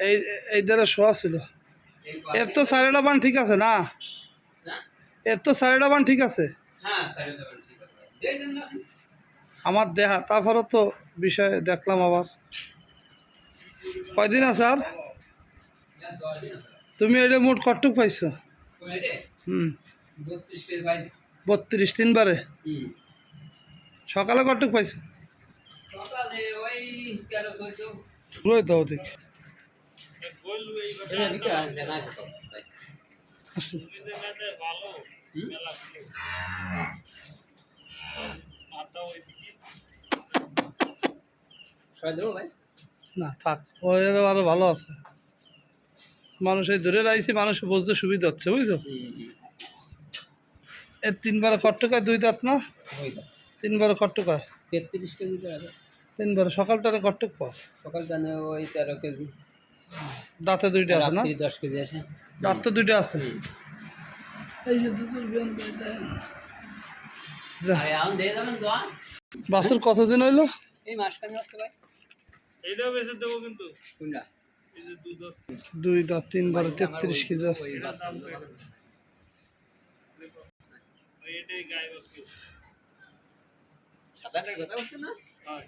এই এই দ্বারা শোয়া ছিল এর তো সাড়েটা বান ঠিক আছে না? এর তো সাড়েটা বান ঠিক আছে? আমার দেহা তারপরও তো বিষয় দেখলাম আবার কয়দিন আছে আর। তুমি এটা মোট কটুক পাইছো হুম বত্রিশ। তিনবারে সকালে কটুক পাইছো চোদ্দ দাও দেখি আনছে না থাক। ও আরও ভালো আছে। মানুষ এই দূরে রাইছি মানুষ বুঝতে সুবিধা হচ্ছে বুঝছ। এর তিনবারে কট্টকায় দুই দাঁত না? ওই। তিনবারে কট্টকায় তেত্রিশ কেজি তিনবারে। সকালটারে কট্টক পাও সকাল জানে ওই তেরো কেজি। দাঁতে দুইটা আছে না? দশ কেজি আছে। দাঁত তো দুইটা আছে। এই যে দুধের বিয়ান বাসুর কতদিন হইল? এই মাসখানে আসছে ভাই? এইটাও বেশি দেবো কিন্তু। কোনটা? এই যে দুধ আছে, দুই দাঁত তিনবারে তেত্রিশ কেজি আছে। সাত আটের কথা বলছে না? হয়।